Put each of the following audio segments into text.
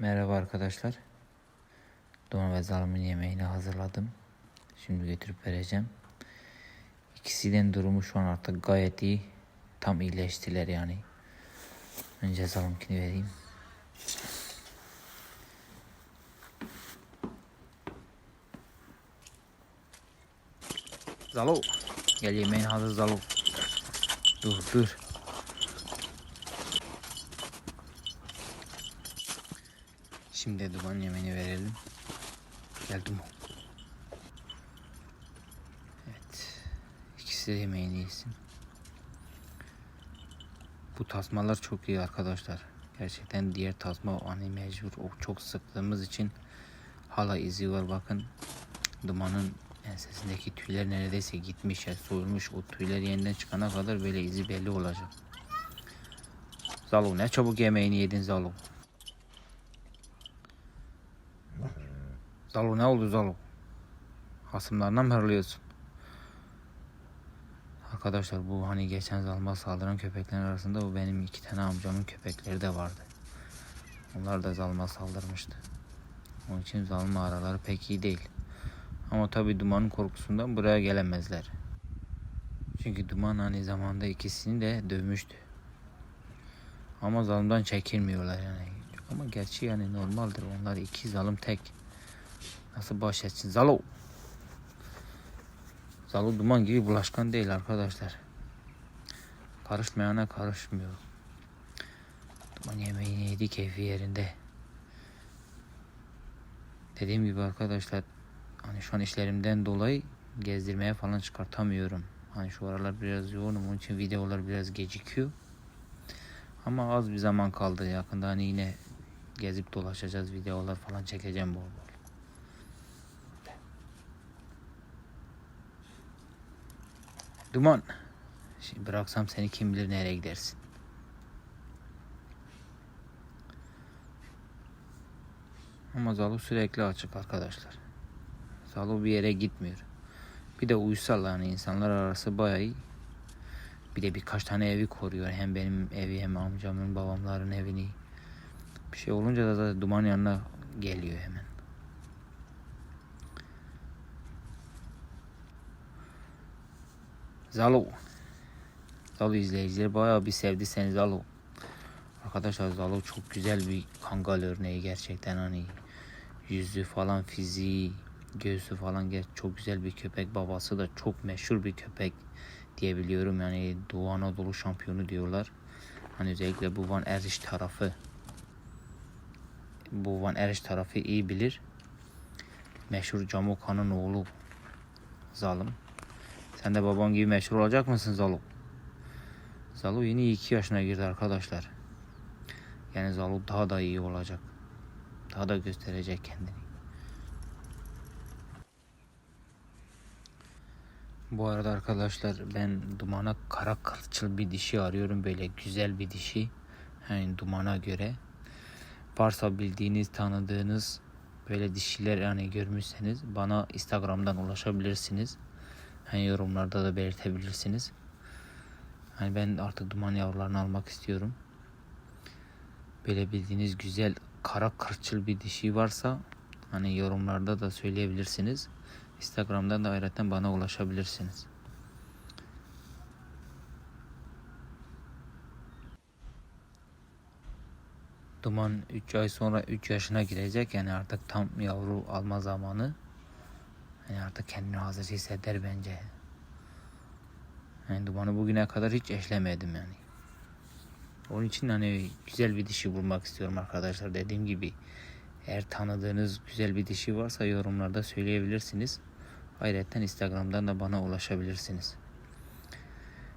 Merhaba arkadaşlar. Don ve Zalım'ın yemeğini hazırladım. Şimdi götürüp vereceğim. İkisinin durumu şu an artık gayet iyi. Tam iyileştiler yani. Önce Zalım'kini vereyim. Zalo. Gel yemeğin hazır Zalo. Dur dur. Şimdi duman yemeğini verelim. Gel duman. Evet. İkisi de yemeğini yesin. Bu tasmalar çok iyi arkadaşlar. Gerçekten diğer tasma hani mecbur o çok sıktığımız için hala izi var bakın. Dumanın ensesindeki tüyler neredeyse gitmiş ya soyulmuş. O tüyler yeniden çıkana kadar böyle izi belli olacak. Zalo ne çabuk yemeğini yedin Zalo. Zalo ne oldu Zalo? Hasımlarına mı hırlıyorsun? Arkadaşlar bu hani geçen zalma saldıran köpeklerin arasında bu benim iki tane amcamın köpekleri de vardı. Onlar da zalma saldırmıştı. Onun için zalma araları pek iyi değil. Ama tabi dumanın korkusundan buraya gelemezler. Çünkü duman hani zamanda ikisini de dövmüştü. Ama zalımdan çekilmiyorlar yani. Ama gerçi yani normaldir onlar iki zalım tek. Nasıl baş etsin? Zalo. Zalo duman gibi bulaşkan değil arkadaşlar. Karışmayana karışmıyor. Duman yemeğini yedi keyfi yerinde. Dediğim gibi arkadaşlar hani şu an işlerimden dolayı gezdirmeye falan çıkartamıyorum. Hani şu aralar biraz yoğunum onun için videolar biraz gecikiyor. Ama az bir zaman kaldı yakında hani yine gezip dolaşacağız videolar falan çekeceğim bol bol. Duman. Şimdi bıraksam seni kim bilir nereye gidersin. Ama Zalo sürekli açık arkadaşlar. Zalo bir yere gitmiyor. Bir de uysal yani insanlar arası bayağı iyi. Bir de birkaç tane evi koruyor. Hem benim evi hem amcamın babamların evini. Bir şey olunca da zaten duman yanına geliyor hemen. Zalo. Zalo izleyicileri bayağı bir sevdi seni Zalo. Arkadaşlar Zalo çok güzel bir kangal örneği gerçekten hani yüzü falan fiziği göğsü falan çok güzel bir köpek babası da çok meşhur bir köpek diyebiliyorum yani Doğu Anadolu şampiyonu diyorlar. Hani özellikle bu Van Eriş tarafı bu Van Eriş tarafı iyi bilir. Meşhur Camoka'nın oğlu Zalim. Sen de babam gibi meşhur olacak mısın Zalo? Zalo yeni 2 yaşına girdi arkadaşlar. Yani Zalo daha da iyi olacak. Daha da gösterecek kendini. Bu arada arkadaşlar ben dumana kara kılçıl bir dişi arıyorum. Böyle güzel bir dişi. Yani dumana göre. Varsa bildiğiniz, tanıdığınız böyle dişiler yani görmüşseniz bana Instagram'dan ulaşabilirsiniz. Hani yorumlarda da belirtebilirsiniz. Hani ben artık duman yavrularını almak istiyorum. Böyle bildiğiniz güzel kara kırçıl bir dişi varsa hani yorumlarda da söyleyebilirsiniz. Instagram'dan da ayrıca bana ulaşabilirsiniz. Duman 3 ay sonra 3 yaşına girecek yani artık tam yavru alma zamanı. Yani artık kendini hazır hisseder bence. Yani dumanı bugüne kadar hiç eşlemedim yani. Onun için hani güzel bir dişi bulmak istiyorum arkadaşlar. Dediğim gibi eğer tanıdığınız güzel bir dişi varsa yorumlarda söyleyebilirsiniz. Ayrıca Instagram'dan da bana ulaşabilirsiniz.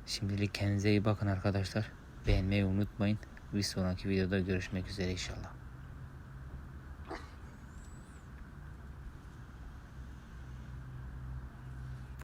Şimdilik kendinize iyi bakın arkadaşlar. Beğenmeyi unutmayın. Bir sonraki videoda görüşmek üzere inşallah.